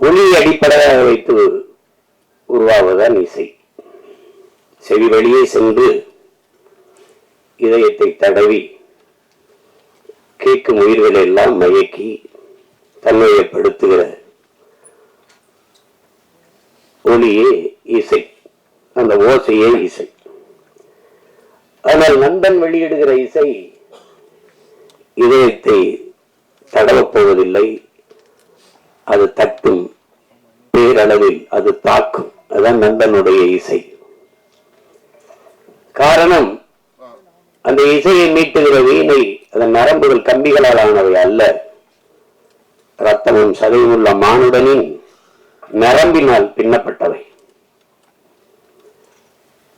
ஒளி அடிப்படையாக வைத்து உருவாவதுதான் இசை. செவி வழியே சென்று இதயத்தை தடவி கேட்கும் உயிர்களை எல்லாம் மயக்கி தன்மையப்படுத்துகிற ஒளியே இசை. அந்த ஓசையே இசை. ஆனால் நண்பன் வெளியிடுகிற இசை இதயத்தை தடவப்போவதில்லை அது தட்டும். பேரளவில் அது தாக்கும். அதான் நந்தனுடைய இசை. காரணம் அந்த இசையை மீட்டுகிற வீணை அதன் நரம்புகள் கம்பிகளால் ஆனவை அல்ல. ரத்தமும் சதையும் உள்ள மானுடனின் நரம்பினால் பின்னப்பட்டவை.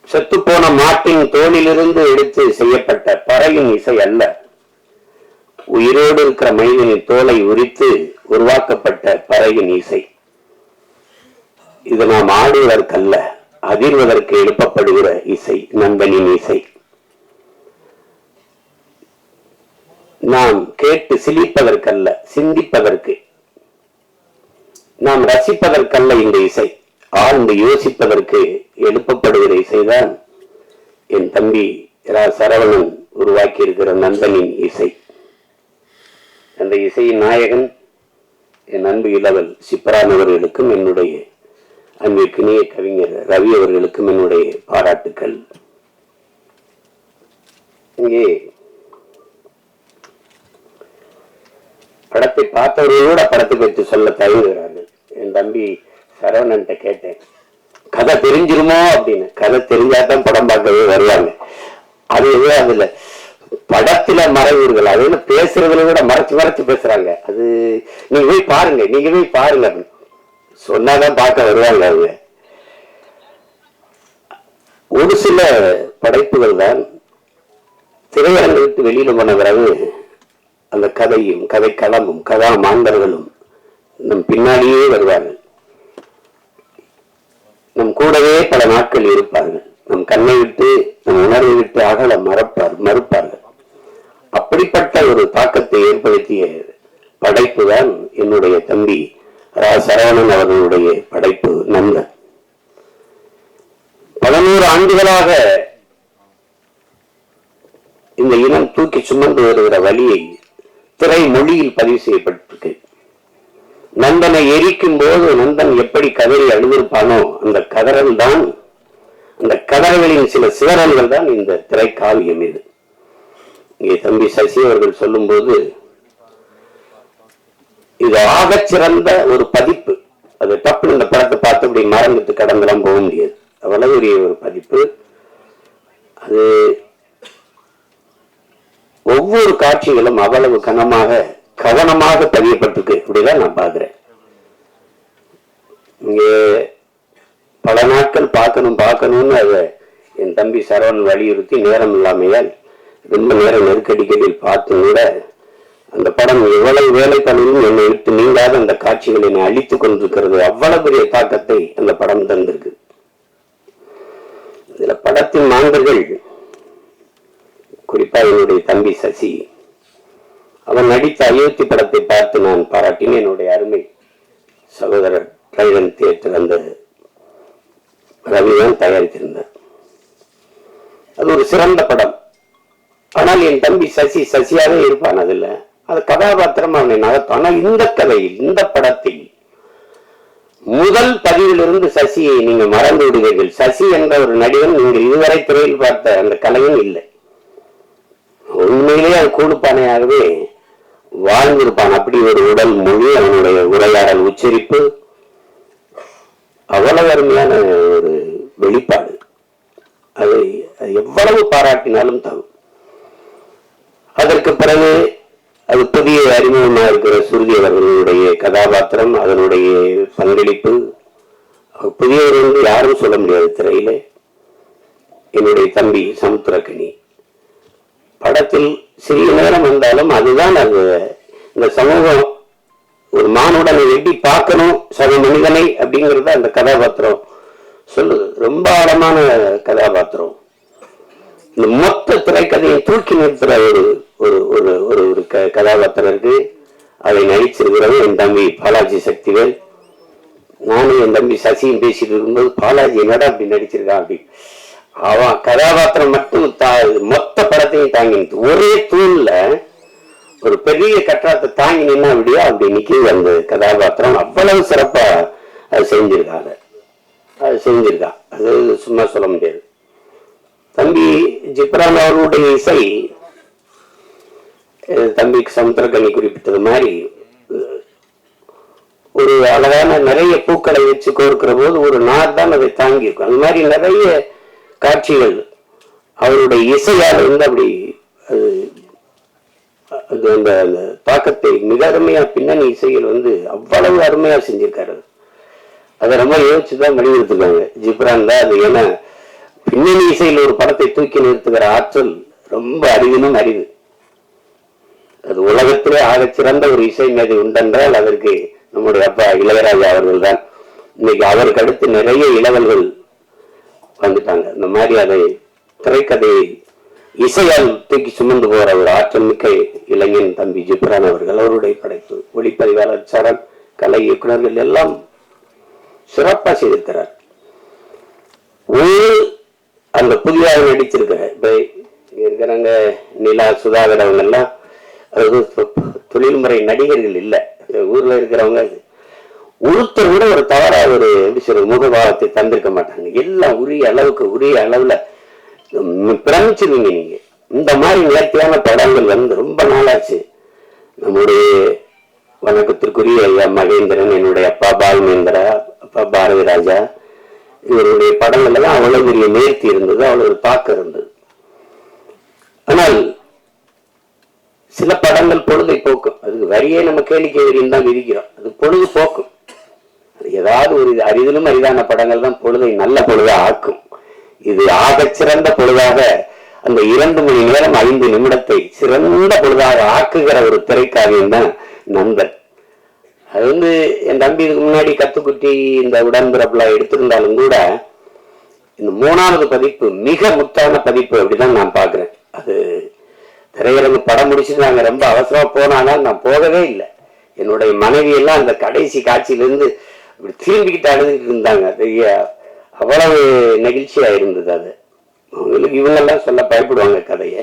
செத்துப்போன மாட்டின் தோளிலிருந்து எடுத்து செய்யப்பட்ட பறையின் இசை அல்ல. உயிரோடு இருக்கிற மனிதனின் தோலை உரித்து உருவாக்கப்பட்ட பறையின் இசை. இது நாம் ஆடுவதற்கல்ல அதிர்வதற்கு எழுப்பப்படுகிற இசை நண்பனின் இசை. நாம் கேட்டு சிலிப்பதற்கல்ல சிந்திப்பதற்கு. நாம் ரசிப்பதற்கல்ல இந்த இசை. ஆழ்ந்து யோசிப்பதற்கு எழுப்பப்படுகிற இசைதான் என் தம்பி ரா சரவணன் உருவாக்கி இருக்கிற நண்பனின் இசை. அந்த இசையின் நாயகன் என் அன்பு இளவல் சிப்பரான் அவர்களுக்கும் என்னுடைய அன்பிற்கினிய கவிஞர் ரவி அவர்களுக்கும் என்னுடைய பாராட்டுக்கள். இங்கே படத்தை பார்த்தவர்களோட படத்தை பற்றி சொல்ல தயங்குகிறார்கள். என் தம்பி சரவணன்ட்ட கேட்டேன் கதை தெரிஞ்சிருமோ? அப்படின்னு. கதை தெரிஞ்சாதான் படம் பார்க்கவே வருவாங்க. அது அதுல படத்துல மறைவீர்கள் அது என்ன பேசுறதுல கூட மறைச்சு மறைச்சு பேசுறாங்க. அது நீங்க போய் பாருங்க நீங்க போய் பாருங்க அப்படின்னு. சொன்னாதான் பார்க்க வருவாங்க அவங்க. ஒரு சில படைப்புகள் தான் திரையரங்கை விட்டு வெளியில போன பிறகு அந்த கதையும் கதை களமும் கதா மாந்தர்களும் நம் பின்னாடியே வருவார்கள். நம் கூடவே பல நாட்கள் இருப்பார்கள். நம் கண்ணை விட்டு நம் உணர்வை விட்டு அகல மறப்பார் மறுப்பார்கள். அப்படிப்பட்ட ஒரு தாக்கத்தை ஏற்படுத்திய படைப்பு தான் என்னுடைய தம்பி ரா. சரவணன் அவர்களுடைய படைப்பு நண்பன் பதினோரு ஆண்டுகளாக இந்த இனம் தூக்கி சுமந்து வருகிற வழியை திரை மொழியில் பதிவு செய்யப்பட்டிருக்கு. நந்தனை எரிக்கும் போது நந்தன் எப்படி கதறி அழுதிருப்பானோ அந்த கதறல் தான் அந்த கதறல்களின் சில சிதறல்கள் தான் இந்த திரைக்காவியம் இது. இங்கே தம்பி சசி அவர்கள் சொல்லும்போது இது ஆகச் சிறந்த ஒரு பதிப்பு. அது டப்புன்னு இந்த படத்தை பார்த்து இப்படி மறந்துட்டு கடந்தெல்லாம் போக முடியாது. அவ்வளவு ஒரு பதிப்பு. அது ஒவ்வொரு காட்சிகளும் அவ்வளவு கனமாக கவனமாக பதியப்பட்டிருக்கு. இப்படிதான் நான் பார்க்குறேன். இங்கே பல நாட்கள் பார்க்கணும் பார்க்கணும்னு அதை என் தம்பி சரவணன் வலியுறுத்தி நேரம் இல்லாமையால் ரொம்ப நேரம் நெருக்கடிக்கடியில் பார்த்தும் கூட அந்த படம் எவ்வளவு வேலைப்பணியும் என்னை விட்டு நீங்காத அந்த காட்சிகளை நான் அழித்துக் கொண்டிருக்கிறது. அவ்வளவு பெரிய தாக்கத்தை அந்த படம் தந்திருக்கு. இதுல படத்தின் மாந்தர்கள் குறிப்பா என்னுடைய தம்பி சசி அவன் நடித்த அயோத்தி படத்தை பார்த்து நான் பாராட்டினேன். என்னுடைய அருமை சகோதரர் ட்ரைடன் தியேட்டர் அந்த ரவிதான் தயாரித்திருந்தார் அது ஒரு சிறந்த படம். ஆனால் என் தம்பி சசி சசியாவே இருப்பான் அதுல. அது கதாபாத்திரம் அவனை நகர்த்தும். ஆனால் இந்த கதையில் இந்த படத்தில் முதல் பதிவிலிருந்து சசியை நீங்க மறந்து விடுவீர்கள். சசி என்ற ஒரு நடிகன் நீங்கள் இதுவரை திரையில் பார்த்த அந்த கலையும் இல்லை. உண்மையிலேயே அது கூடுப்பானையாகவே வாழ்ந்திருப்பான். அப்படி ஒரு உடல் மொழி அவனுடைய உரையாடல் உச்சரிப்பு அவ்வளவு அருமையான ஒரு வெளிப்பாடு. அதை அது எவ்வளவு பாராட்டினாலும் தகும் அதற்கு பிறகு அது புதிய அறிமுகமாக இருக்கிற சுருதி அவர்களுடைய கதாபாத்திரம் அதனுடைய பங்களிப்பு புதியவர் வந்து யாரும் சொல்ல முடியாது திரையில. என்னுடைய தம்பி சமுத்திரக்கணி படத்தில் சிறிய நேரம் வந்தாலும் அதுதான் அந்த இந்த சமூகம் ஒரு மானுடனை எப்படி பார்க்கணும் சக மனிதனை அப்படிங்கறத அந்த கதாபாத்திரம் சொல்லுது. ரொம்ப ஆழமான கதாபாத்திரம். இந்த மொத்த திரைக்கதையை தூக்கி நிறுத்துற ஒரு ஒரு ஒரு ஒரு ஒரு க கதாபாத்திரம் இருக்கு. அதை நடிச்சிருக்கிறது என் தம்பி பாலாஜி சக்திவேல். நானும் என் தம்பி சசியும் பேசிட்டு இருக்கும்போது பாலாஜி என்னடா அப்படி நடிச்சிருக்கான் அப்படி. அவன் கதாபாத்திரம் மட்டும் தா- மொத்த படத்தையும் தாங்கி ஒரே தூண்ல ஒரு பெரிய கற்றாத்தை தாங்கி நின்னா விடியா அப்படி நிக்குது அந்த கதாபாத்திரம் அவ்வளவு சிறப்பா அது செஞ்சிருக்காங்க. அது செஞ்சிருக்கா. அது சும்மா சொல்ல முடியாது. தம்பி ஜிப்ரான் அவர்களுடைய இசை தம்பி தம்பிக்கு சமுத்திரக்கனி குறிப்பிட்டது மாதிரி ஒரு அழகான நிறைய பூக்களை வச்சு கோர்க்கிற போது ஒரு நார் தான் அதை தாங்கி இருக்கும் அந்த மாதிரி நிறைய காட்சிகள் அவருடைய இசையால் வந்து அப்படி அது அந்த தாக்கத்தை மிக அருமையா பின்னணி இசையில் வந்து அவ்வளவு அருமையா செஞ்சிருக்காரு அதை ரொம்ப யோசிச்சுதான் தான் வலியுறுத்துக்காங்க ஜிப்ரான் தான் அது. ஏன்னா பின்னணி இசையில் ஒரு படத்தை தூக்கி நிறுத்துகிற ஆற்றல் ரொம்ப அறிவினும் அறிவு அது உலகத்திலே ஆகச் சிறந்த ஒரு இசை மேதை உண்டென்றால் அதற்கு நம்முடைய அப்பா இளையராஜா அவர்கள் தான் இன்னைக்கு அவருக்கு அடுத்து நிறைய இளவல்கள் வந்துட்டாங்க. இந்த மாதிரி அதை திரைக்கதையை இசையால் தூக்கி சுமந்து போற ஒரு ஆற்றல் மிக்க இளைஞன் தம்பி ஜிப்ரான் அவர்கள் அவருடைய படைப்பு. ஒளிப்பதிவாளர் சரண் கலை இயக்குநர்கள் எல்லாம் சிறப்பா செய்திருக்கிறார். ஒரு அந்த புதிதாக நடிச்சிருக்கிற இருக்கிறாங்க நிலா சுதாகர் அவங்க எல்லாம் அதாவது தொ- தொழில்முறை நடிகர்கள் இல்ல. ஊர்ல இருக்கிறவங்க ஒருத்தர் கூட ஒரு தவறாக ஒரு எப்படி சொல்ற முகபாவத்தை தந்திருக்க மாட்டாங்க. எல்லாம் உரிய அளவுக்கு உரிய அளவுல பிரமிச்சிருவீங்க நீங்க. இந்த மாதிரி நேர்த்தியான படங்கள் வந்து ரொம்ப நாளாச்சு. நம்முடைய வணக்கத்திற்குரிய ஐயா மகேந்திரன் என்னுடைய அப்பா பால்மேந்திரா அப்பா பாரதி ராஜா இவருடைய படங்கள் எல்லாம் அவ்வளவு பெரிய நேர்த்தி இருந்தது அவ்வளவு பார்க்க இருந்தது. ஆனால் சில படங்கள் பொழுதை போக்கும் அதுக்கு வரியே நம்ம கேளிக்கை வரியும் தான் விதிக்கிறோம். அது பொழுது போக்கும் அது ஏதாவது ஒரு அரிதிலும் அரிதான படங்கள் தான் பொழுதை நல்ல பொழுதா ஆக்கும். இது ஆகச் சிறந்த பொழுதாக அந்த இரண்டு மணி நேரம் ஐந்து நிமிடத்தை சிறந்த பொழுதாக ஆக்குகிற ஒரு திரைக்காவியம் தான் நண்பன். அது வந்து என் தம்பி இதுக்கு முன்னாடி கத்துக்குட்டி இந்த உடன்பிறப்புல எடுத்திருந்தாலும் கூட இந்த மூணாவது பதிப்பு மிக முத்தான பதிப்பு அப்படிதான் நான் பார்க்குறேன். அது திரையரங்கு படம் முடிச்சுட்டு நாங்கள் ரொம்ப அவசரமாக போனாலும் நான் போகவே இல்லை. என்னுடைய மனைவியெல்லாம் அந்த கடைசி காட்சியிலேருந்து இப்படி திரும்பிக்கிட்டு அழுதுகிட்டு இருந்தாங்க. ஐயா அவ்வளவு நெகிழ்ச்சியாக இருந்தது அது. அவங்களுக்கு இவங்கெல்லாம் சொல்ல பயப்படுவாங்க கதையை.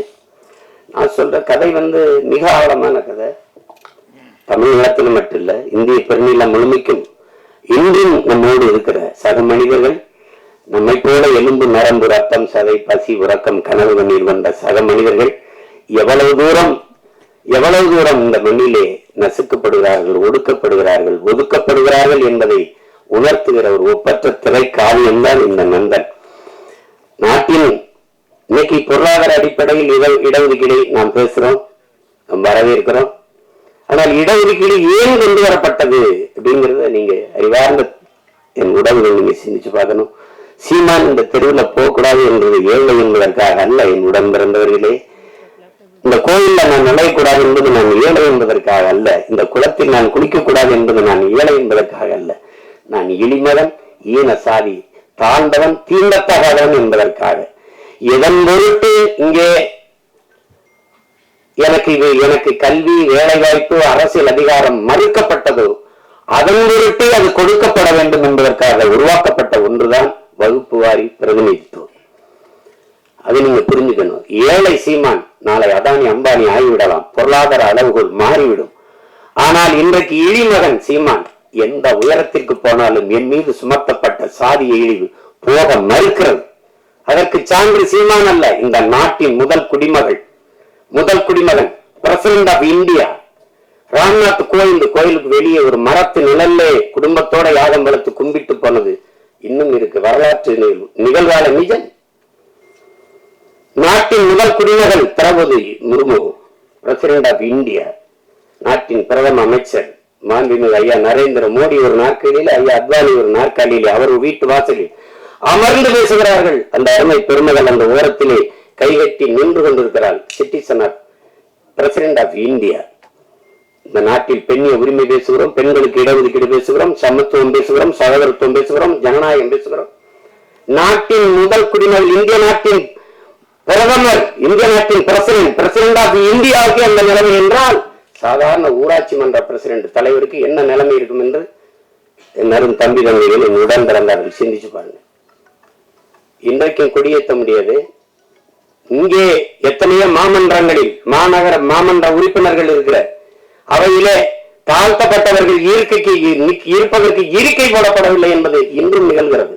நான் சொல்கிற கதை வந்து மிக ஆழமான கதை. தமிழ்நாட்டில் மட்டும் இல்லை இந்திய பெருநிலம் முழுமைக்கும் இன்றும் நம்மோடு இருக்கிற சக மனிதர்கள் நம்மை போல எலும்பு நரம்பு ரத்தம் சதை பசி உறக்கம் கனவு கண்ணீர் வந்த சக மனிதர்கள் எவ்வளவு தூரம் எவ்வளவு தூரம் இந்த மண்ணிலே நசுக்கப்படுகிறார்கள் ஒடுக்கப்படுகிறார்கள் ஒதுக்கப்படுகிறார்கள் என்பதை உணர்த்துகிற ஒரு ஒப்பற்ற திரை காவியம் தான் இந்த நந்தன். நாட்டின் இன்னைக்கு பொருளாதார அடிப்படையில் இட இடஒதுக்கீடை நாம் பேசுறோம் நாம் வரவேற்கிறோம். ஆனால் இடஒதுக்கீடு ஏன் கொண்டு வரப்பட்டது அப்படிங்கறத நீங்க அறிவார்ந்த என் உடம்புல நீங்க சிந்திச்சு பார்க்கணும். சீமான் இந்த தெருவில் போகக்கூடாது என்பது ஏழை என்பதற்காக அல்ல என் உடன் பிறந்தவர்களே. இந்த கோயில்ல நான் நுழையக்கூடாது என்பது நான் ஏழை என்பதற்காக அல்ல இந்த குளத்தில் நான் குளிக்கக்கூடாது என்பது நான் ஏழை என்பதற்காக அல்ல. நான் இழிமதன் ஈன சாதி தாழ்ந்தவன் தீண்டத்தகாதவன் என்பதற்காக. எதன் பொருட்டு இங்கே எனக்கு இது எனக்கு கல்வி வேலைவாய்ப்பு அரசியல் அதிகாரம் மறுக்கப்பட்டதோ அதன் பொருட்டு அது கொடுக்கப்பட வேண்டும் என்பதற்காக உருவாக்கப்பட்ட ஒன்றுதான் வகுப்பு வாரி பிரதிநிதித்துவம். அதை நீங்க புரிஞ்சுக்கணும். ஏழை சீமான் நாளை அதானி அம்பானி ஆகிவிடலாம். பொருளாதார அளவுகள் மாறிவிடும். ஆனால் இன்றைக்கு இழிமகன் சீமான் எந்த உயரத்திற்கு போனாலும் என் மீது சுமத்தப்பட்ட சாதிய இழிவு போக மறுக்கிறது. அதற்கு சான்று சீமான் அல்ல இந்த நாட்டின் முதல் குடிமகள். முதல் குடிமகன் பிரசிடண்ட் ஆஃப் இந்தியா. ராம்நாத் கோயில் கோயிலுக்கு வெளியே ஒரு மரத்து நிழல்லே குடும்பத்தோட யாகம் வளர்த்து கும்பிட்டு போனது இன்னும் இருக்கு. வரலாற்று நிகழ்வு நிகழ்வால நிஜம். நாட்டின் முதல் குடிமகள் Droupadi Murmu president of India. நாட்டின் பிரதம அமைச்சர். மாண்புமிகு ஐயா நரேந்திர மோடி ஒரு நாற்காலியில் ஐயா அத்வானி ஒரு நாற்காலியில் அவர் வீட்டு வாசலில் அமர்ந்து பேசுகிறார்கள். அந்த அருமை பெருமகள் அந்த ஓரத்திலே கைகட்டி நின்று கொண்டிருக்கிறாள். Citizen of president of India இந்த நாட்டில் பெண்ணிய உரிமை பேசுகிறோம் பெண்களுக்கு இடஒதுக்கீடு பேசுகிறோம் சமத்துவம் பேசுகிறோம் சகோதரத்துவம் பேசுகிறோம் ஜனநாயகம் பேசுகிறோம். நாட்டின் முதல் குடிமகள் இந்திய நாட்டின் பிரதமர் இந்திய நாட்டின் பிரசிடென்ட் பிரசிடென்ட் ஆஃப் இந்தியாவுக்கு அந்த நிலைமை என்றால் சாதாரண ஊராட்சி மன்ற பிரசிடென்ட் தலைவருக்கு என்ன நிலைமை இருக்கும் என்று எல்லாரும் தம்பி தம்பிகள் என் உடன் பிறந்தார்கள். சிந்திச்சு பாருங்க. இன்றைக்கும் கொடியேற்ற முடியாது. இங்கே எத்தனையோ மாமன்றங்களில் மாநகர மாமன்ற உறுப்பினர்கள் இருக்கிற அவையிலே தாழ்த்தப்பட்டவர்கள் இருக்கைக்கு இருப்பதற்கு இருக்கை போடப்படவில்லை என்பது இன்றும் நிகழ்கிறது.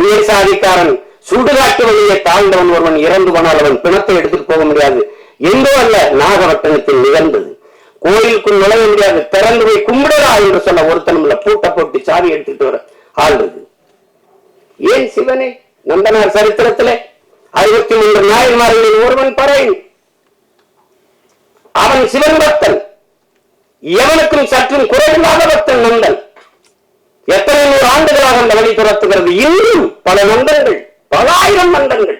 உயர் சாதிக்காரன் சுடுகாட்டு வழியே தாழ்ந்தவன் ஒருவன் இறந்து போனால் அவன் பிணத்தை எடுத்துட்டு போக முடியாது. எங்கோ அல்ல நாகரத்தினத்தில் நிகழ்ந்தது. கோயிலுக்குள் நுழைய முடியாது. திறந்து போய் கும்பிடலா என்று சொல்ல ஒருத்தனும் இல்ல பூட்டை போட்டு சாவி எடுத்துட்டு வர ஆள்றது ஏன் சிவனே? நந்தனார் சரித்திரத்திலே அறுபத்தி மூன்று நாயன்மார்களில் ஒருவன் பறையன். அவன் சிவன் பக்தன். எவனுக்கும் சற்றும் குறைவில்லாத பக்தன் நந்தன். எத்தனை நூறு ஆண்டுகளாக அந்த வழி துரத்துகிறது? இன்னும் பல நந்தங்கள் பல ஆயிரம் நந்தங்கள்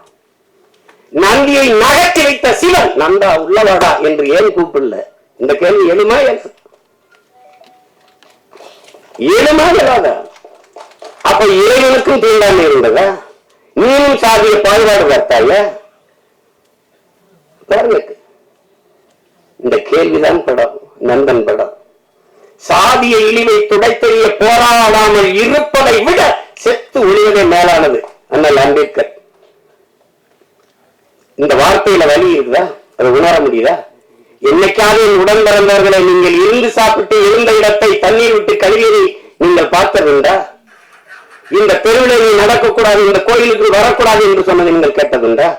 நந்தியை நகர்த்தி வைத்த சிவன். நந்தா உள்ளவாடா என்று ஏன் கூப்பிடல? இந்த கேள்வி எழுமா எழு- எழுமா எழாதா அப்ப இறைவனுக்கும் தீண்டாமை இருந்ததா? நீனும் சாதிய பாகுபாடு பார்த்தாய? பாருங்க. இந்த கேள்விதான் படம். நந்தன் படம். சாதிய இழிவை துடைத்தெறிய போராடாமல் இருப்பதை விட செத்து ஒழிவதே மேலானது. அண்ணல் அம்பேத்கர். இந்த வார்த்தையில வலி இருக்குதா? அதை உணர முடியுதா? என்னைக்காவது என் உடன் பிறந்தவர்களை நீங்கள் இருந்து சாப்பிட்டு இருந்த இடத்தை தண்ணீர் விட்டு கழுவியதை நீங்கள் பார்த்ததுண்டா? இந்த தெருவில் நீ நடக்கக்கூடாது இந்த கோயிலுக்கு வரக்கூடாது என்று சொன்னதை நீங்கள் கேட்டதுண்டா?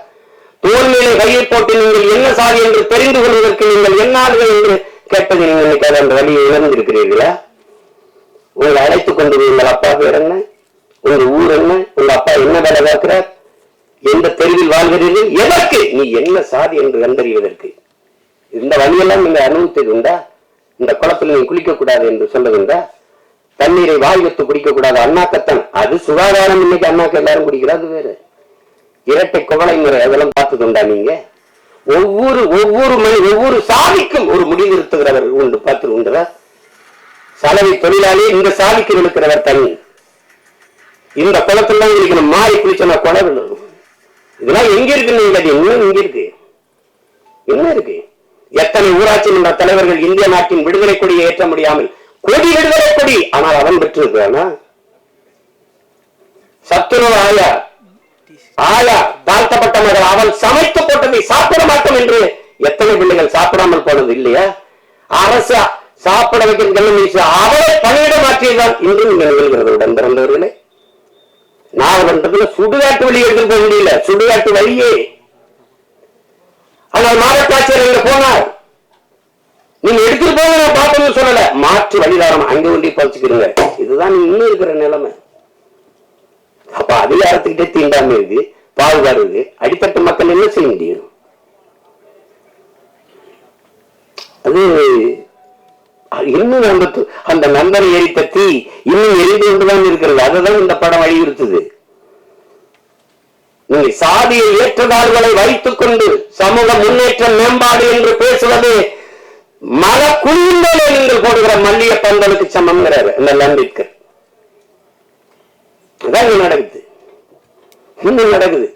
தோல் கையில் போட்டு நீங்கள் என்ன சாதி என்று தெரிந்து கொள்வதற்கு நீங்கள் என்னார்கள் என்று கேட்டதை நீங்கள் இன்னைக்கு அந்த வழியை உணர்ந்திருக்கிறீர்களா? உங்களை அழைத்துக் கொண்டு உங்கள் அப்பா பேர் என்ன? உங்க ஊர் என்ன? உங்க அப்பா என்ன வேலை பார்க்கிறார்? எந்த தெருவில் வாழ்கிறீர்கள்? எதற்கு? நீ என்ன சாதி என்று கண்டறிவதற்கு. இந்த வழியெல்லாம் நீங்க அனுபவித்தது உண்டா இந்த குளத்தில் நீ குளிக்க கூடாது என்று சொல்றதுண்டா தண்ணீரை வாய் வைத்து குடிக்க கூடாது அண்ணாக்கத்தான். அது சுகாதாரம். இன்னைக்கு அண்ணாக்கு எல்லாரும் குடிக்கிறது அது வேறு. இரட்டை குவளை முறை அதெல்லாம் பார்த்ததுண்டா நீங்க? ஒவ்வொரு ஒவ்வொரு மணி ஒவ்வொரு சாதிக்கும் ஒரு முடிவு நிறுத்துகிறவர் உண்டு பார்த்து உண்டுதா சலவை தொழிலாளி இந்த சாதிக்கு இருக்கிறவர் தனி. இந்த குளத்துல இன்னைக்கு மாறி குளிச்சோம்னா குளம் இதெல்லாம் எங்க இருக்கு நீங்க இன்னும் இங்க இருக்கு. என்ன இருக்கு? எத்தனை ஊராட்சி மன்ற தலைவர்கள் இந்திய நாட்டின் விடுதலை கொடியை ஏற்ற முடியாமல் கொடி விடுதலை கொடி ஆனால் அவன் பெற்றிருக்கானா சத்துணவு ஆயா? ஆயா தாழ்த்தப்பட்ட மகள் அவள் சமைத்து போட்டதை சாப்பிட மாட்டோம் என்று எத்தனை பிள்ளைகள் சாப்பிடாமல் போனது இல்லையா? அரசு சாப்பிட வைக்கிறது அவளை பணியிட மாற்றியதுதான் இன்று நீங்கள் நிகழ்கிறது உடன் பிறந்தவர்களே. நாகப்பட்டினத்துல சுடுகாட்டு வழி எடுத்து போக முடியல. சுடுகாட்டு வழியே. ஆனால் மாவட்டாட்சியர் அங்க போனார். நீங்க எடுத்துட்டு போங்க நான் பார்த்தோம்னு சொல்லல. மாற்று வழிதாரம் அங்க ஒண்டி பறிச்சுக்கிறீங்க இதுதான் இன்னும் இருக்கிற நிலைமை. அப்ப அதிகாரத்துக்கிட்டே தீண்டாம இருக்கு பாகுபாடு இருக்கு. அடித்தட்டு மக்கள் என்ன செய்ய முடியும்? அது இன்னும் அந்த அந்த நண்பரை எரித்த தீ இன்னும் எரிந்து கொண்டுதான் இருக்கிறது. அதுதான் இந்த படம் வலியுறுத்துது. நீங்க சாதியை ஏற்றதாள்களை வைத்துக் கொண்டு சமூக முன்னேற்றம் மேம்பாடு என்று பேசுவது மல குழுந்தலே நீங்கள் போடுகிற மல்லிய பந்தலுக்கு சமம் இந்த அம்பேத்கர். அதான் நடக்குது. இன்னும் நடக்குது.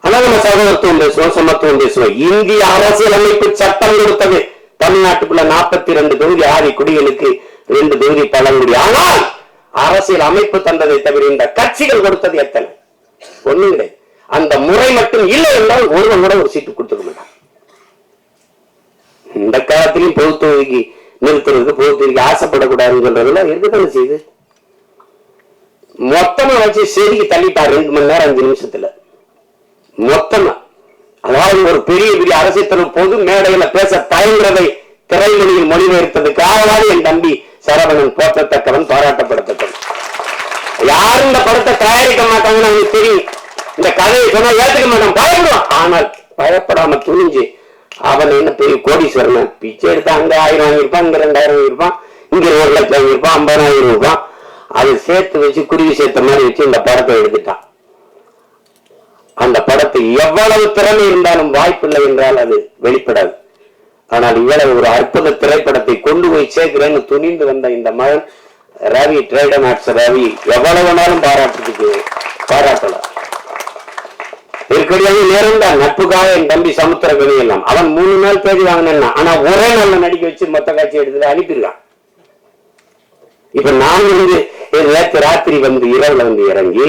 ஆனா நம்ம சகோதரத்துவம் பேசுவோம் சமத்துவம் பேசுவோம். இந்திய அரசியலமைப்பு சட்டம் கொடுத்தது. தமிழ்நாட்டுக்குள்ள நாற்பத்தி ரெண்டு தொகுதி ஆதி குடிகளுக்கு ரெண்டு தொகுதி பழங்குடி. ஆனால் அரசியல் அமைப்பு தந்ததை தவிர இந்த கட்சிகள் கொடுத்தது எத்தனை? ஒண்ணும் கிடையாது. அந்த முறை மட்டும் இல்லை என்றால் ஒருவன் கூட ஒரு சீட்டு கொடுத்துக்க மாட்டான் இந்த காலத்திலையும் பொது தொகுதிக்கு நிறுத்துறதுக்கு பொது தொகுதிக்கு ஆசைப்படக்கூடாதுன்னு சொல்றதுலாம் இருக்குதானே செய்யுது மொத்தமா வச்சு செடிக்கு தள்ளிட்டார் ரெண்டு மணி நேரம் அஞ்சு நிமிஷத்துல. மொத்தமா. அதாவது ஒரு பெரிய பெரிய அரசியல் பொது மேடையில பேச தயங்குறதை திரைமொழியில் மொழிபெயர்த்ததுக்காகவாது என் தம்பி சரவணன் போற்றத்தக்கவன் பாராட்டப்படத்தக்கவன். யாரும் இந்த படத்தை தயாரிக்க மாட்டாங்கன்னு அவனுக்கு தெரியும். இந்த கதையை சொன்னா ஏத்துக்க மாட்டான். பயப்படுவான். ஆனால் பயப்படாம துணிஞ்சு அவன் என்ன பெரிய கோடீஸ்வரன் பிச்சை எடுத்தா அங்க ஆயிரம் வாங்கியிருப்பான் இங்க ரெண்டாயிரம் வாங்கியிருப்பான் இங்க ஒரு லட்சம் வாங்கியிருப்பான் ஐம்பதாயிரம் ரூபாய். அதை சேர்த்து வச்சு குருவி சேர்த்த மாதிரி வச்சு இந்த படத்தை எடுத்துட்டான். அந்த படத்தில் எவ்வளவு திறமை இருந்தாலும் வாய்ப்பில்லை என்றால் அது வெளிப்படாது. ஆனால் இவ்வளவு ஒரு அற்புத திரைப்படத்தை கொண்டு போய் சேர்க்கிறேன்னு துணிந்து வந்த இந்த மகன் ரவி ட்ரேடன் ஆர்ட்ஸ் ரவி எவ்வளவு வேணாலும் பாராட்டுறதுக்கு பாராட்டலாம். இருக்கிறது நேரம் தான் நட்புக்காக என் தம்பி சமுத்திர எல்லாம். அவன் மூணு நாள் தேதி வாங்கினா ஆனா ஒரே நாள் நடிக்க வச்சு மொத்த காட்சி எடுத்து அனுப்பிடுவான் இப்ப நான் வந்து நேற்று ராத்திரி வந்து இரவுல வந்து இறங்கி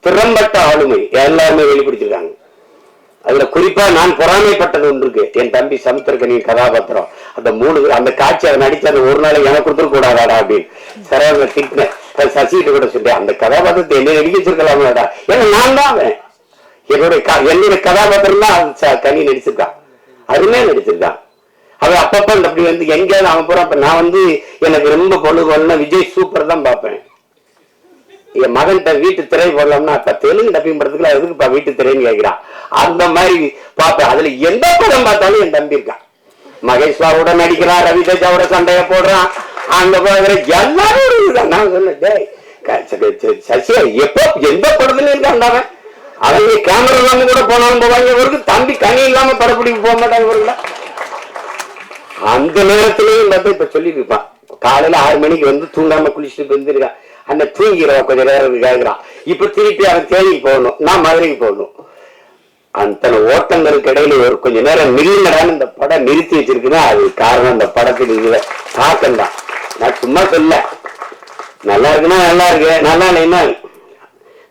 திறம்பட்ட ஆளுமை எல்லாருமே வெளிப்படுத்திருக்காங்க. அதுல குறிப்பா நான் பொறாமைப்பட்டது ஒன்று இருக்கு. என் தம்பி சமுத்திரக்கனியின் கதாபாத்திரம். அந்த மூணு அந்த காட்சி அதை நடிச்சு அந்த ஒரு நாளை எனக்கு கொடுத்துட கூடாதாடா அப்படின்னு. சரவண திட்டினேன் சசிகிட்ட கூட சொல்லிட்டேன். அந்த கதாபாத்திரத்தை என்ன நடிக்க வச்சிருக்கலாமாடா. ஏன்னா நான் தான் அவன். என்னுடைய என்னுடைய கதாபாத்திரம் தான் ச- கனி நடிச்சிருக்கான். அருமையா நடிச்சிருக்கான். அவன் அப்பப்ப இந்த அப்படி வந்து எங்கேயாவது அவன் போறான். அப்ப நான் வந்து எனக்கு ரொம்ப பொழுது விஜய் சூப்பர் தான் பார்ப்பேன். என் மகன்கிட்ட வீட்டு திரை போடலாம்னா இப்ப தெலுங்கு டப்பிங் படத்துக்குள்ள எதுக்குப்பா வீட்டு திரைன்னு கேட்கிறான் அந்த மாதிரி பார்ப்பேன் அதுல எந்த படம் பார்த்தாலும் என் தம்பி இருக்கான். மகேஷ்வாவோட நடிக்கிறான் ரவி தேஜாவோட சண்டையை போடுறான். அந்த போகிற எல்லாரும் இருக்குதான் நான் சொன்னேன் டேய் சசியா எப்போ எந்த படத்துல இருக்கான் அவன்? அவங்க கேமரா இல்லாம கூட போனாலும் போவாங்க இவருக்கு தம்பி கனி இல்லாம படப்பிடிக்க போக மாட்டாங்க இவருல அந்த நேரத்திலேயும் பார்த்தா இப்ப சொல்லிட்டு இருப்பான். காலையில ஆறு மணிக்கு வந்து தூங்காம குளிச்சுட்டு வந்துருக்கான் அந்த தூங்கிறவன் கொஞ்ச நேரம் கேட்கிறான் இப்ப திருப்பி அவன் தேனிக்கு போகணும். நான் மதுரைக்கு போகணும். அத்தனை ஓட்டங்களுக்கு இடையில ஒரு கொஞ்ச நேரம் நில்லுங்கடான்னு இந்த படம் நிறுத்தி வச்சிருக்குன்னா அது காரணம் அந்த படத்தில் இருக்கிற தாக்கம் தான் நான் சும்மா சொல்ல. நல்லா இருக்குன்னா நல்லா இருக்கு. நல்லா இல்லைன்னா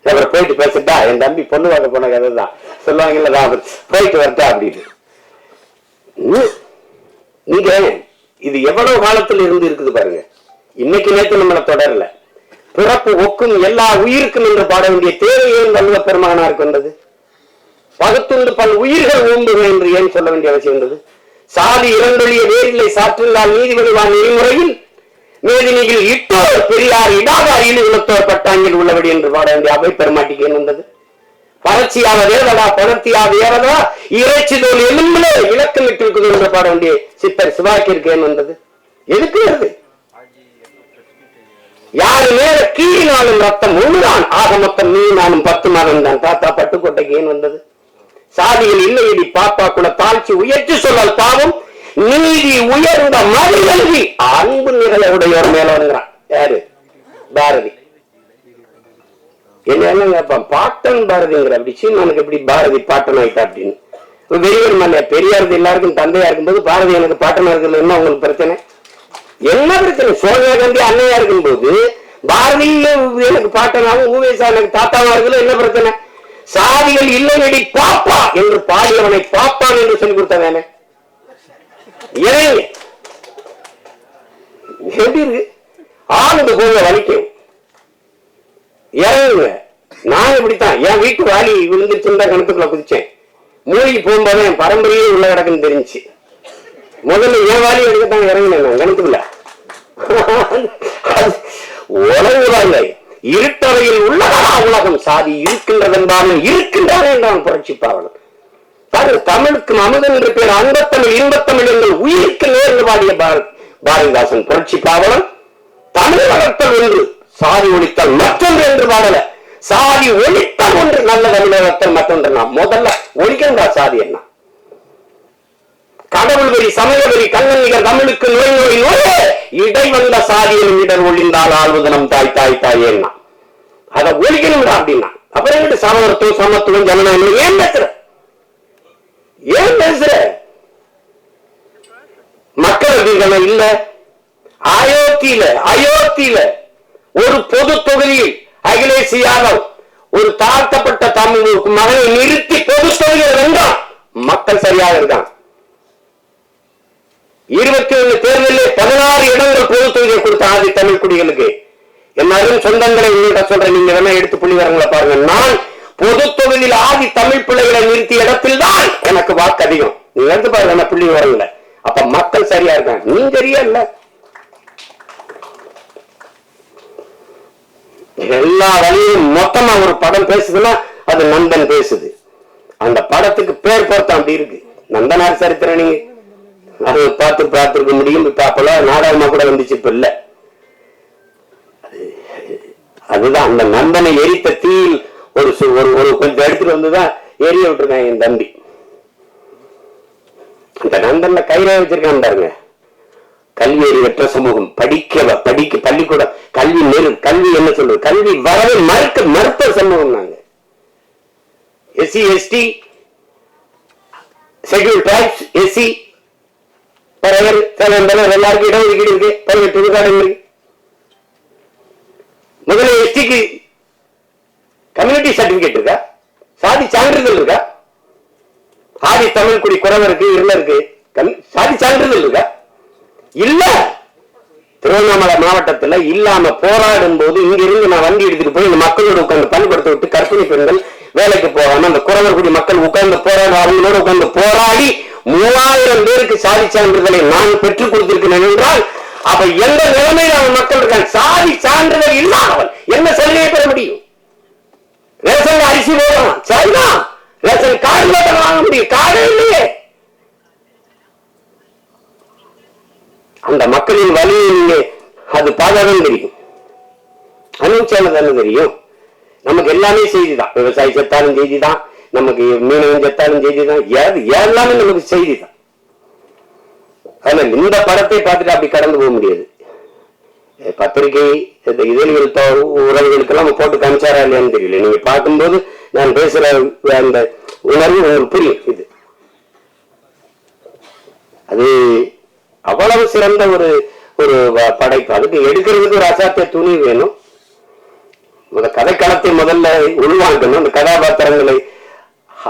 அப்புறம் போயிட்டு பேசிட்டா என் தம்பி பொண்ணு வாங்க போன கதை தான் சொல்லுவாங்கல்ல நான் போயிட்டு வரட்டா அப்படின்னு. ம். நீங்க இது எவ்வளவு காலத்துல இருந்து இருக்குது பாருங்க. இன்னைக்கு நேற்று நம்மளை தொடரல. பிறப்பு ஒக்கும் எல்லா உயிருக்கும் என்று பாட வேண்டிய தேவை ஏன் வல்லுவ பெருமகனாருக்கு வந்தது பகுத்துண்டு பல் உயிர்கள் ஓம்புகள் என்று ஏன் சொல்ல வேண்டிய அவசியம் இருந்தது? சாதி இரண்டொழிய வேரில்லை சாற்றில்லால் நீதிபதிவான் நெறிமுறையில் மேதினியில் இட்டோர் பெரியார் இடாத அயில் உலத்தோர் பட்டாங்கில் உள்ளபடி என்று பாட வேண்டிய அவை பெருமாட்டிக்கு ஏன் வந்தது? பரட்சியாக வேறதா பரத்தியா வேறதா இறைச்சி தோல் எலும்பிலே இலக்கம் இட்டிருக்குது என்று பாட வேண்டிய சித்தர் சிவாக்கிற்கு ஏன் வந்தது? எதுக்கு வருது? யாரு மேல கீழினாலும் ரத்தம் ஒண்ணுதான் ஆக மொத்தம் நீ நானும் பத்து மாதம் தான். தாத்தா பட்டுக்கோட்டைக்கு ஏன் வந்தது? சாதியில் இல்லையடி பாப்பா கூட தாழ்ச்சி உயர்ச்சி சொல்லல் பாவம். நீதி உயர்ந்த மறுகல்வி. அன்பு நிலையுடையோர் மேல வருகிறான். யாரு? பாரதி. என்ன கேட்பான் பாட்டன் பாரதிங்கிற அப்படி. சீமானுக்கு எப்படி பாரதி பாட்டன் ஆயிட்டா அப்படின்னு. பெரியவர் மல்ல பெரியார் எல்லாருக்கும் தந்தையா இருக்கும்போது பாரதி எனக்கு பாட்டனா இருக்கிறது என்ன உங்களுக்கு பிரச்சனை? என்ன பிரச்சனை? சோனியா காந்தி அண்ணையா இருக்கும்போது பாரதி எனக்கு பாட்டனாவும் ஊவேசா எனக்கு தாத்தாவா இருக்குல்ல என்ன பிரச்சனை? சாதிகள் இல்லையடி பாப்பா என்று பாடியவனை பாப்பான் என்று சொல்லி கொடுத்தவனே இறங்க எப்படி இருக்கு? ஆளுந்து போக வலிக்கும். இறங்குங்க நான் இப்படித்தான். என் வீட்டு வாலி விழுந்துச்சுன்னு தான் கிணத்துக்குள்ள குதிச்சேன். மூழ்கி போகும்போது என் பரம்பரையே உள்ள கிடக்குன்னு தெரிஞ்சுச்சு. முதல்ல என் வாலி எடுக்கத்தான் இறங்கினேன்? கணக்குல உலகுறாங்க இருட்டறையில் உள்ளதா உலகம் சாதி இருக்கின்றதென்றாலும் இருக்கின்றானே என்றான் புரட்சி பாவலன் பாரு தமிழுக்கு அமுதன் என்ற பேர் அன்பத்தமிழ் இன்பத்தமிழ் எங்கள் உயிருக்கு நேர்ந்து பாடிய பாரத் பாரதிதாசன் புரட்சி பாவலன் தமிழ் வளர்த்தல் ஒன்று சாதி ஒழித்தல் மற்றொன்று என்று பாடல சாதி ஒழித்தல் ஒன்று நல்ல தமிழ் வளர்த்தல் மற்றொன்று. நான் முதல்ல ஒழிக்கண்டா சாதி என்ன? கடவுள் வரி சமய வரி கண்ணன் தமிழுக்கு நோய் நோய் நோயே! இடை வந்த சாதியின் இடர் ஒழிந்தால் ஆழ்வுதனம் தாய் தாய் தாய் அதை ஒழிக்கணும்டா அப்படின்னா. அப்புறம் எங்கிட்ட சமத்துவம் சமத்துவம் ஜனநாயகம் ஏன் பேசுற? ஏன் பேசுற? மக்கள் அதிகம் இல்ல. அயோத்தியில அயோத்தியில ஒரு பொது தொகுதியில் அகிலேஷ் யாதவ் ஒரு தாழ்த்தப்பட்ட தமிழ் மகனை நிறுத்தி பொது தொகுதியில் மக்கள் சரியாக இருக்கான் இருபத்தி ஒண்ணு தேர்தலில் பதினாறு இடங்கள் பொது தொகுதியை கொடுத்த ஆதி தமிழ் குடிகளுக்கு. எல்லாரும் சொந்தங்களை உங்கள்கிட்ட சொல்றேன் நீங்க வேணா எடுத்து புள்ளி வரங்களை பாருங்க. நான் பொது தொகுதியில் ஆதி தமிழ் பிள்ளைகளை நிறுத்திய இடத்தில் தான் எனக்கு வாக்கு அதிகம். நீங்க எடுத்து பாருங்க என்ன புள்ளி வரல அப்ப மக்கள் சரியா இருக்காங்க. நீ சரியா இல்ல. எல்லா வழியும் மொத்தமா ஒரு படம் பேசுதுன்னா அது நந்தன் பேசுது. அந்த படத்துக்கு பேர் பொருத்தம் அப்படி இருக்கு. நந்தனார் சரித்திரம் நீங்க பார்த்து பார்த்துருக்க முடியும். இப்ப அப்பெல்லாம் நாடகமா கூட வந்துச்சு இப்ப இல்ல. அதுதான் அந்த நந்தனை எரித்த தீயில் ஒரு சு- ஒரு ஒரு கொஞ்சம் எடுத்துட்டு வந்துதான் எரிய விட்டுருக்காங்க என் தம்பி. இந்த நந்தன்ல கையில வச்சிருக்கான் பாருங்க. கல்வி அறிவற்ற சமூகம். படிக்க படிக்க பள்ளிக்கூடம் கல்வி நெரு கல்வி என்ன சொல்றது? கல்வி வரவே மறுக்க மறுத்த சமூகம் நாங்க. SC ST schedule tribes SC பறவர் சிலம்பரம் எல்லாருக்கும் இடஒதுக்கீடு இருக்கு. பதினெட்டு விழுக்காடு இருக்கு. முதல்ல எஸ்டிக்கு கம்யூனிட்டி சர்டிபிகேட் இருக்கா? சாதி சான்றிதழ் இருக்கா? ஆதி தமிழ் குடி குறவருக்கு இருளருக்கு கம்மி- சாதி சான்றிதழ் இருக்கா? இல்ல. திருவண்ணாமலை மாவட்டத்துல இல்லாம போராடும் போது இங்க இருந்து நான் வண்டி எடுத்துட்டு போய் இந்த மக்களோட உட்கார்ந்து பள்ளிக்கூடத்தை விட்டு கற்பிணி பெண்கள் வேலைக்கு போகாம அந்த குறவர் குடி மக்கள் உட்கார்ந்து போராட அவங்களோட உட்கார்ந்து போராடி மூவாயிரம் பேருக்கு சாதி சான்றிதழை நான் பெற்றுக் கொடுத்திருக்கிறேன் என்றால் அப்ப எந்த நிலைமையில் அவன் மக்கள் இருக்கான்? சாதி சான்றிதழ் இல்லாதவன். என்ன சலுகையை பெற முடியும்? ரேஷன் அரிசி போடலாம். சரிதான். ரேஷன் கார்டு மட்டும் வாங்க முடியும். கார்டு இல்லையே. அந்த மக்களின் வழியை நீங்க அது பார்த்தாதான் தெரியும். அனுபவிச்சாலும் தானே தெரியும். நமக்கு எல்லாமே செய்திதான். விவசாயி செத்தாலும் செய்தி தான் நமக்கு மீனவன் செத்தாலும் செய்தி தான் ஏது எல்லாமே நமக்கு செய்தி தான் ஆனால் இந்த படத்தை பார்த்துட்டு அப்படி கடந்து போக முடியாது. பத்திரிகை இந்த இதழ்கள் உறவுகளுக்கெல்லாம் போட்டு காமிச்சாரா இல்லையான்னு தெரியல. நீங்க பார்க்கும்போது நான் பேசுற அந்த உணர்வு உங்களுக்கு புரியும் இது. அது அவ்வளவு சிறந்த ஒரு ஒரு படைப்பு. அதுக்கு எடுக்கிறதுக்கு ஒரு அசாத்திய துணி வேணும். கதைக்களத்தை முதல்ல உள்வாங்கணும். அந்த கதாபாத்திரங்களை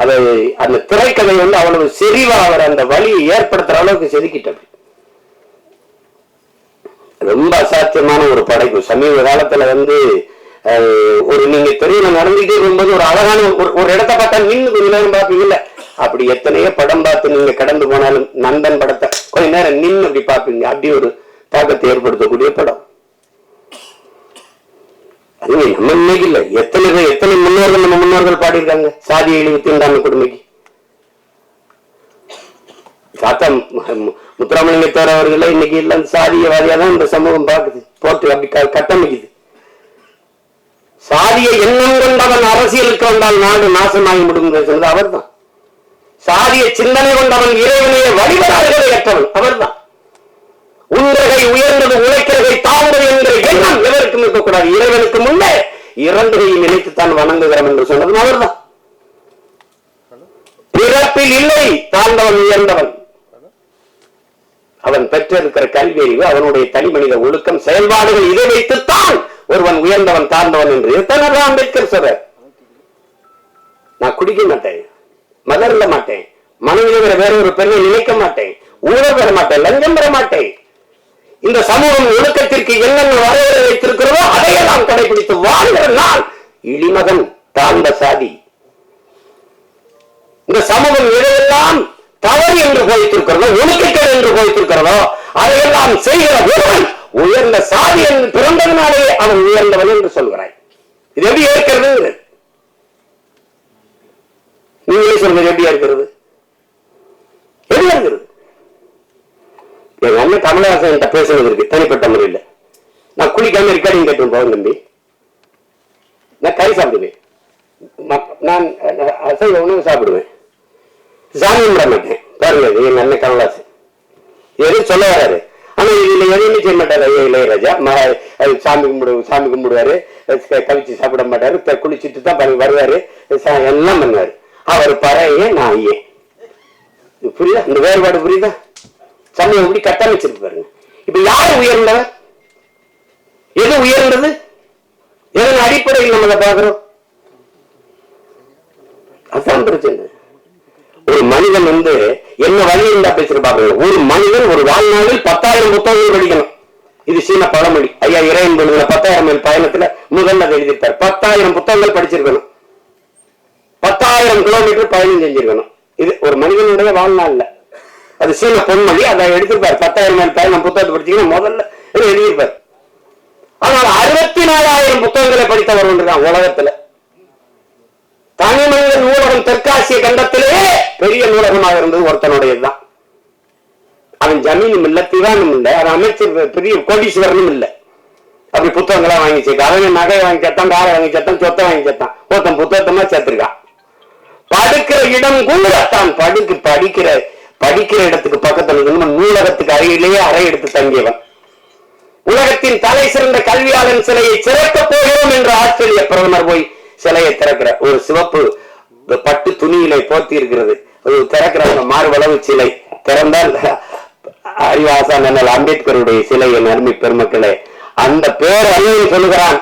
அதை அந்த திரைக்கதை வந்து அவ்வளவு செறிவா அவர் அந்த வழியை ஏற்படுத்துற அளவுக்கு செதுக்கிட்டது ரொம்ப அசாத்தியமான ஒரு படைப்பு. சமீப காலத்துல வந்து ஒரு நீங்க தெருவில் நடந்துட்டே இருக்கும்போது ஒரு அழகான ஒரு ஒரு இடத்த பார்த்தா நின்று கொஞ்ச நேரம் பார்ப்பீங்கல்ல அப்படி எத்தனையோ படம் பார்த்து நீங்க கடந்து போனாலும் நந்தன் படத்தை கொஞ்ச நேரம் நின்று அப்படி பார்ப்பீங்க. அப்படி ஒரு தாக்கத்தை ஏற்படுத்தக்கூடிய படம். அது நம்ம இன்னைக்கு இல்ல. எத்தனை பேர் எத்தனை முன்னோர்கள் நம்ம முன்னோர்கள் பாடியிருக்காங்க? சாதி இழிவு தீண்டாமை கொடுமைக்கு. தாத்தா மு- மு- இன்னைக்கு எல்லாம் சாதியவாதியா தான் இந்த சமூகம் பார்க்குது. போட்டு அப்படி கட்டமைக்குது. சாதிய எண்ணம் கொண்டவன் அரசியலுக்கு வந்தால் நாடு நாசமாகி முடியும் சொன்னது அவர் தான் சாதிய சிந்தனை கொண்டவன் இறைவனையே வழிபடாததை ஏற்றவன் அவர்தான். உன்றகை உயர்ந்தது உழைக்க எவருக்கும் இறைவனுக்கு முன்னே இரண்டுகையும் நினைத்துத்தான் வணங்குகிறோம் என்று சொன்னதும் அவர்தான். பிறப்பில் இல்லை தாழ்ந்தவன் உயர்ந்தவன். அவன் பெற்றிருக்கிற கல்வி அறிவு அவனுடைய தனி மனித ஒழுக்கம் செயல்பாடுகள் இதை வைத்துத்தான் ஒருவன் உயர்ந்தவன் தாழ்ந்தவன் என்று எத்தனை அம்பேத்கர் சொல்றார் நான் குடிக்க மாட்டேன் மதர்ல மாட்டேன் மனைவி வேற ஒரு பெண்ணை நினைக்க மாட்டேன் ஊழல் பெற மாட்டேன் லஞ்சம் பெற மாட்டேன். இந்த சமூகம் ஒழுக்கத்திற்கு என்னென்ன வரையறை வைத்திருக்கிறதோ அதையெல்லாம் கடைபிடித்து வாழ்கிற நாள் இளிமகன் தாழ்ந்த சாதி இந்த சமூகம் எதையெல்லாம் தவறு என்று போய்த்திருக்கிறதோ ஒழுக்கக்கேடு என்று போய்த்திருக்கிறதோ அதையெல்லாம் செய்கிற ஒருவன் உயர்ந்த சாதி என்று பிறந்ததனாலே அவன் உயர்ந்தவன் என்று சொல்கிறாய். இது எப்படி ஏற்கிறது? நீங்களே சொல்வது எப்படி இருக்கிறது எப்படி இருக்கிறது எல்லாமே அண்ணன் கமலஹாசன் பேசுனது இருக்கு தனிப்பட்ட முறையில். நான் குளிக்காம ரெக்கார்டிங் கேட்டு போவேன் தம்பி. நான் கறி சாப்பிடுவேன். நான் அசைவ உணவு சாப்பிடுவேன். சாமி கும்பிட மாட்டேன். பாருங்க என் அண்ணன் கமலஹாசன். எதுவும் சொல்ல வராரு? ஆனா இதுல எதுவுமே செய்ய மாட்டாரு. ஐயா இளையராஜா ம- சாமி கும்பிடு சாமி கும்பிடுவாரு. கவிச்சு சாப்பிட மாட்டாரு. குளிச்சுட்டு தான் பாருங்க வருவாரு. எல்லாம் பண்ணுவாரு. அவர் பறையே நான் ஐயே புரியுதா? இந்த வேறுபாடு புரியுதா? சமூகம் எப்படி கட்டமைச்சிருக்கு பாருங்க. இப்ப யார் உயர்ந்தவர்? எது உயர்ந்தது? எதன் அடிப்படையில் நம்ம அதை பார்க்கிறோம்? அதான் பிரச்சனை. ஒரு மனிதன் வந்து என்ன வழி இருந்தா பேசுற ஒரு மனிதன் ஒரு வாழ்நாளில் பத்தாயிரம் புத்தகங்கள் படிக்கணும். இது சீன பழமொழி. ஐயா இறையன் பொழுதுல பத்தாயிரம் மைல் பயணத்துல முதல்ல அதை எழுதியிருப்பார். பத்தாயிரம் புத்தகங்கள் படிச்சிருக்கணும். பத்தாயிரம் கிலோமீட்டர் பயணம் செஞ்சிருக்கணும். இது ஒரு மனிதனுடைய வாழ்நாள்ல. அது சீன பொன்மொழி அதை எடுத்திருப்பார். பத்தாயிரம் மைல் நம்ம புத்தகத்தை படிச்சீங்கன்னா முதல்ல எழுதியிருப்பார். ஆனால் அறுபத்தி நாலாயிரம் புத்தகங்களை படித்தவர் ஒன்றுதான் உலகத்துல. தனி மனித நூலகம் தெற்காசிய கண்டத்திலேயே பெரிய நூலகமாக இருந்தது ஒருத்தனுடையதுதான். அவன் ஜமீனும் இல்ல திவானும் இல்ல. அவன் அமைச்சர் பெரிய கோடீஸ்வரனும் இல்ல. அப்படி புத்தகங்களா வாங்கி சேர்க்க. அவன் நகை வாங்கி சேர்த்தான் காரை வாங்கி சேர்த்தான் சொத்தை வாங்கி சேர்த்தான். ஒருத்தன் புத்தகத்தமா சேர்த்திருக்கான். படுக்கிற இடம் கூட தான் படுக்கு படிக்கிற படிக்கிற இடத்துக்கு பக்கத்துல இருந்து நூலகத்துக்கு அருகிலேயே அறை எடுத்து தங்கியவன். உலகத்தின் தலை சிறந்த கல்வியாளன் சிலையை சிறக்க போகிறோம் என்று ஆஸ்திரேலிய பிரதமர் போய் சிலையை திறக்கிற ஒரு சிவப்பு பட்டு துணியிலே போர்த்தி இருக்கிறது அது திறக்கிற அந்த மார்பளவு சிலை. திறந்தால் அறிவாசான் அண்ணல் அம்பேத்கருடைய சிலையை என் அருமை பெருமக்களே அந்த பேர் அறிவியல் சொல்லுகிறான்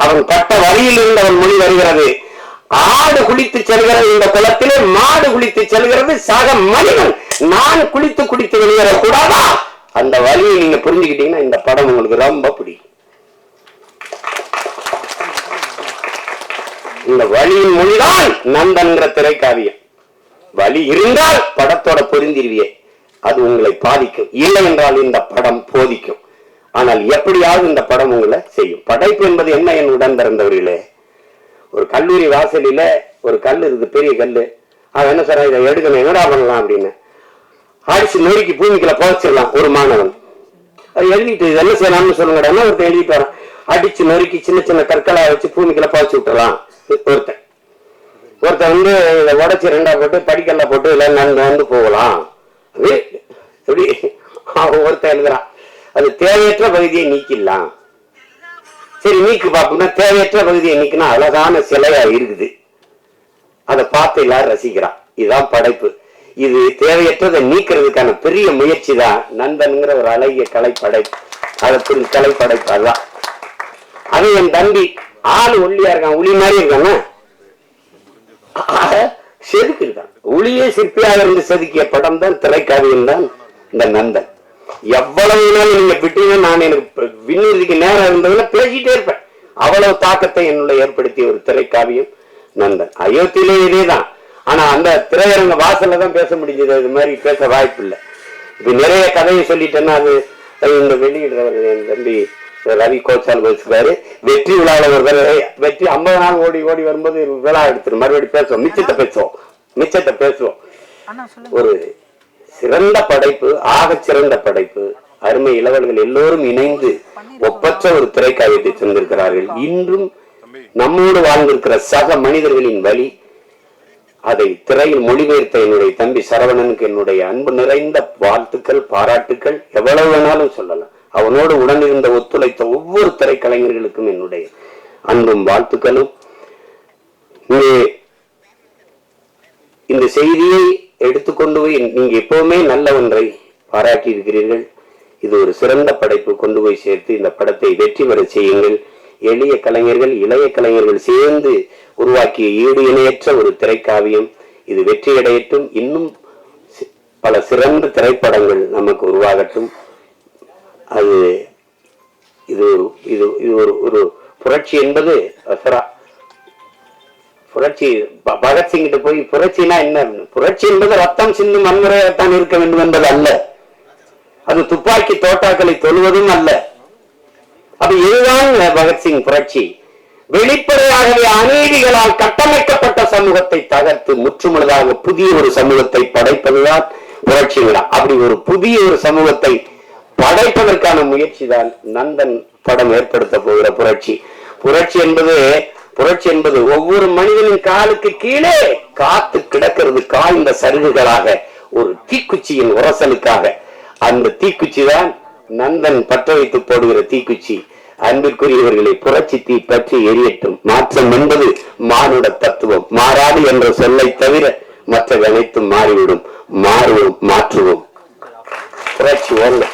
அவன் பட்ட வழியில் இருந்து அவன் மொழி வருகிறது. ஆடு குளித்து செல்கிறது இந்த குளத்திலே மாடு குளித்து செல்கிறது சக மனிதன் நான் குளித்து குளித்து வெளியேற கூடாதா அந்த வழியை நீங்க புரிஞ்சுக்கிட்டீங்கன்னா இந்த படம் உங்களுக்கு ரொம்ப பிடிக்கும். இந்த வழியின் மொழிதான் நந்தன்கிற திரைக்காவியம். வழி இருந்தால் படத்தோட பொருந்திருவியே அது உங்களை பாதிக்கும். இல்லை என்றால் இந்த படம் போதிக்கும். ஆனால் எப்படியாவது இந்த படம் உங்களை செய்யும். படைப்பு என்பது என்ன என் உடன் பிறந்தவர்களே ஒரு கல்லூரி வாசலில் ஒரு கல் இருக்குது பெரிய கல் அவன் என்ன சார் இதை எடுக்கணும் என்னடா பண்ணலாம்? அப்படின்னு. அடிச்சு நொறுக்கி பூமிக்குள்ள புதைச்சிடலாம் ஒரு மாணவன். அது எழுதிட்டு இது என்ன செய்யலாம்னு சொல்லுங்கடா. ஒருத்தன் எழுதிட்டு வரான். அடிச்சு நொறுக்கி சின்ன சின்ன கற்களை வச்சு பூமிக்குள்ள புதைச்சி விட்டுறலாம் ஒருத்தன். ஒருத்தன் வந்து இதை உடச்சி ரெண்டா போட்டு படிக்கல்ல போட்டு இல்லை நடந்து வந்து போகலாம். அப்படி எப்படி ஒருத்தன் எழுதுறான். அது தேவையற்ற பகுதியை நீக்கிடலாம். சரி நீக்கு பார்ப்போம்னா தேவையற்ற பகுதியை நீக்கினா அழகான சிலையா இருக்குது. அதை பார்த்து எல்லாரும் ரசிக்கிறான். இதுதான் படைப்பு. இது தேவையற்றதை நீக்கிறதுக்கான பெரிய முயற்சி தான் நண்பனுங்கிற ஒரு அழகிய கலை படைப்பு அதை புரிஞ்சு கலை படைப்பு அதுதான். அது என் தம்பி ஆள் ஒல்லியா இருக்கான் உளி மாதிரி இருக்கானே? செதுக்கு இருக்கான் உளியே சிற்பியாக இருந்து செதுக்கிய படம் தான் திரைக்காவியம் தான் இந்த நந்தன் எவ்வளவு நாள் நீங்க விட்டீங்கன்னா நான் எனக்கு விண்ணுறதுக்கு நேரம் இருந்ததுல பேசிட்டே இருப்பேன். அவ்வளவு தாக்கத்தை என்னுள்ள ஏற்படுத்திய ஒரு திரைக்காவியம் நந்தன் அயோத்தியிலே இதேதான். ஆனா அந்த திரையரங்க வாசல்ல தான் பேச முடிஞ்சது. அது மாதிரி பேச வாய்ப்பு இல்லை இப்ப நிறைய கதையை சொல்லிட்டேன்னா அது இந்த வெளியிடுறவர் என் தம்பி ரவி கோச்சால் பேசுறாரு வெற்றி விழாவில் ஒரு தடவை வெற்றி ஐம்பது நாள் ஓடி ஓடி வரும்போது விழா எடுத்துரு. மறுபடியும் பேசுவோம். மிச்சத்தை பேசுவோம். மிச்சத்தை பேசுவோம். ஒரு சிறந்த படைப்பு ஆக சிறந்த படைப்பு. அருமை இளவல்கள் எல்லோரும் இணைந்து ஒப்பற்ற ஒரு திரைக்காயத்தை தந்திருக்கிறார்கள் இன்றும் நம்மோடு வாழ்ந்திருக்கிற சக மனிதர்களின் வழி அதை திரையில் மொழிபெயர்த்த என்னுடைய தம்பி சரவணனுக்கு என்னுடைய அன்பு நிறைந்த வாழ்த்துக்கள் பாராட்டுக்கள் எவ்வளவு வேணாலும் சொல்லலாம். அவனோடு உடனிருந்த ஒத்துழைத்த ஒவ்வொரு திரைக்கலைஞர்களுக்கும் என்னுடைய அன்பும் வாழ்த்துக்களும். இங்கே இந்த செய்தியை எடுத்துக்கொண்டு போய் நீங்க எப்பவுமே நல்ல ஒன்றை பாராட்டி இருக்கிறீர்கள். இது ஒரு சிறந்த படைப்பு. கொண்டு போய் சேர்த்து இந்த படத்தை வெற்றி பெற செய்யுங்கள். எளிய கலைஞர்கள் இளைய கலைஞர்கள் சேர்ந்து உருவாக்கிய ஈடு இணையற்ற ஒரு திரைக்காவியம். இது வெற்றி அடையட்டும் இன்னும் பல சிறந்த திரைப்படங்கள் நமக்கு உருவாகட்டும். அது இது ஒரு இது இது ஒரு ஒரு புரட்சி என்பது ரசரா புரட்சி பகத்சிங்கிட்ட பகத்சிங் போய் புரட்சினா என்ன? புரட்சி என்பது ரத்தம் சிந்தும் வன்முறையாகத்தான் இருக்க வேண்டும் என்பது அல்ல. அது துப்பாக்கி தோட்டாக்களை தொழுவதும் அல்ல. அது இதுதான் பகத்சிங் புரட்சி. வெளிப்படையாகவே அநீதிகளால் கட்டமைக்கப்பட்ட சமூகத்தை தகர்த்து முற்றுமுழுதாக புதிய ஒரு சமூகத்தை படைப்பதுதான் புரட்சிகளா அப்படி ஒரு புதிய ஒரு சமூகத்தை படைப்பதற்கான முயற்சி தான் நந்தன் படம் ஏற்படுத்த போகிற புரட்சி. புரட்சி என்பது புரட்சி என்பது ஒவ்வொரு மனிதனின் காலுக்கு கீழே காத்து கிடக்கிறது காய்ந்த சருகுகளாக ஒரு தீக்குச்சியின் உரசலுக்காக. அந்த தீக்குச்சி தான் நந்தன் பற்ற வைத்து போடுகிற தீக்குச்சி. அன்பிற்குரியவர்களை புரட்சி தீ பற்றி எரியட்டும். மாற்றம் என்பது மானுட தத்துவம். மாறாது என்ற சொல்லை தவிர மற்ற அனைத்தும் மாறிவிடும். மாறுவோம் மாற்றுவோம். புரட்சி ஓரளவு